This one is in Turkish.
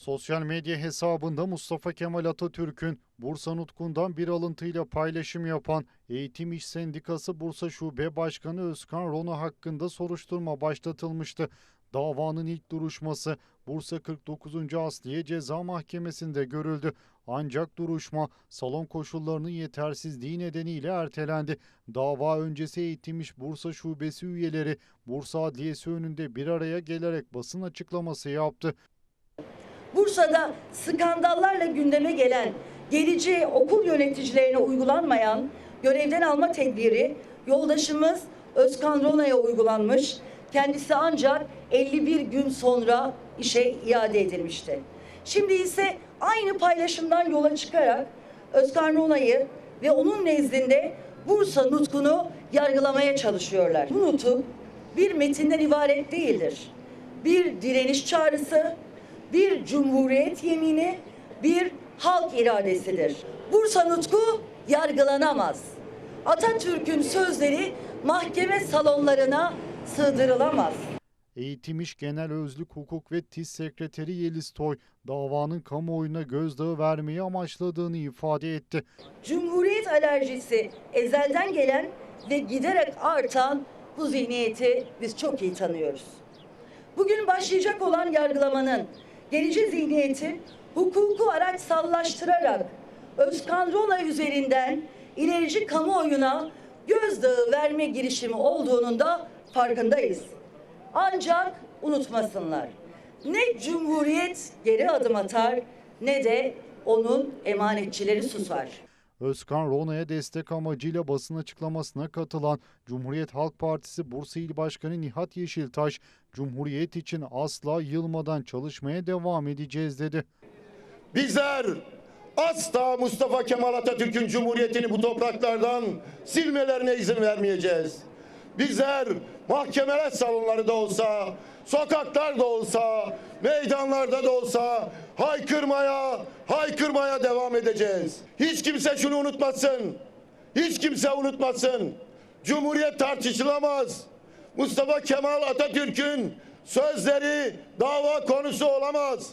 Sosyal medya hesabında Mustafa Kemal Atatürk'ün Bursa Nutku'ndan bir alıntıyla paylaşım yapan Eğitim İş Sendikası Bursa Şube Başkanı Özkan Rono hakkında soruşturma başlatılmıştı. Davanın ilk duruşması Bursa 49. Asliye Ceza Mahkemesi'nde görüldü. Ancak duruşma salon koşullarının yetersizliği nedeniyle ertelendi. Dava öncesi Eğitim İş Bursa Şubesi üyeleri Bursa Adliyesi önünde bir araya gelerek basın açıklaması yaptı. Bursa'da skandallarla gündeme gelen gelici okul yöneticilerine uygulanmayan görevden alma tedbiri yoldaşımız Özkan Rona'ya uygulanmış. Kendisi ancak 51 gün sonra işe iade edilmişti. Şimdi ise aynı paylaşımdan yola çıkarak Özkan Rona'yı ve onun nezdinde Bursa nutkunu yargılamaya çalışıyorlar. Bu nutuk bir metinden ibaret değildir. Bir direniş çağrısı, bir cumhuriyet yemini, bir halk iradesidir. Bursa nutku yargılanamaz. Atatürk'ün sözleri mahkeme salonlarına sığdırılamaz. Eğitim İş Genel Özlük Hukuk ve TİS Sekreteri Yeliz Toy davanın kamuoyuna gözdağı vermeyi amaçladığını ifade etti. Cumhuriyet alerjisi ezelden gelen ve giderek artan bu zihniyeti biz çok iyi tanıyoruz. Bugün başlayacak olan yargılamanın gerici zihniyeti hukuku araçsallaştırarak Özkan Rona üzerinden ilerici kamuoyuna gözdağı verme girişimi olduğunun da farkındayız. Ancak unutmasınlar. Ne Cumhuriyet geri adım atar ne de onun emanetçileri susar. Özkan Rona'ya destek amacıyla basın açıklamasına katılan Cumhuriyet Halk Partisi Bursa İl Başkanı Nihat Yeşiltaş, Cumhuriyet için asla yılmadan çalışmaya devam edeceğiz dedi. Bizler asla Mustafa Kemal Atatürk'ün Cumhuriyetini bu topraklardan silmelerine izin vermeyeceğiz. Bizler mahkemeler salonları da olsa, sokaklarda olsa, meydanlarda da olsa haykırmaya, haykırmaya devam edeceğiz. Hiç kimse şunu unutmasın. Hiç kimse unutmasın. Cumhuriyet tartışılamaz. Mustafa Kemal Atatürk'ün sözleri dava konusu olamaz.